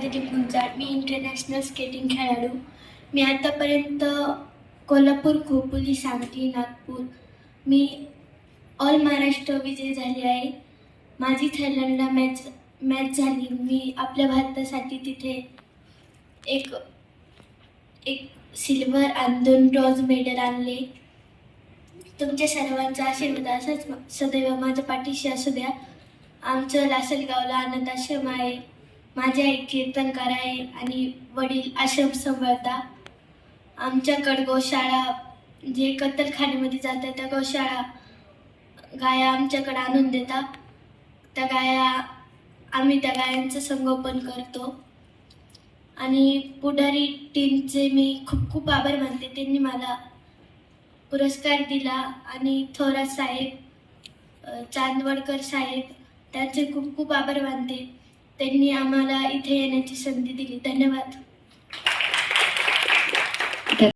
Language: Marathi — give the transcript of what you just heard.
दिलीप मुंजाड मी इंटरनॅशनल स्केटिंग खेळाडू. मी आतापर्यंत कोल्हापूर खोपोली सांगली नागपूर. मी ऑल महाराष्ट्र विजय झाली आहे. माझी थायलंडला मॅच मॅच झाली. मी आपल्या भारतासाठी तिथे एक एक सिल्वर आणि दोन ब्रॉन्झ मेडल आणले. तुमच्या सर्वांचा आशीर्वाद असाच. सदैव माझ्या पाठीशी असू द्या. आमचं लासलगावला आनंद आश्रम आहे. माझी आई कीर्तनकार आहे आणि वडील आश्रम सांभाळता. आमच्याकडं गोशाळा जे कत्तलखान्यामध्ये जातात त्या गोशाळा गाया आमच्याकडे आणून देतात. त्या गाया आम्ही त्या गायांचं संगोपन करतो. आणि पुढारी टीमचे मी खूप खूप आभार मानते. त्यांनी मला पुरस्कार दिला आणि थोरात साहेब चांदवडकर साहेब त्यांचे खूप खूप आभार मानते. त्यांनी आम्हाला इथे येण्याची संधी दिली. धन्यवाद.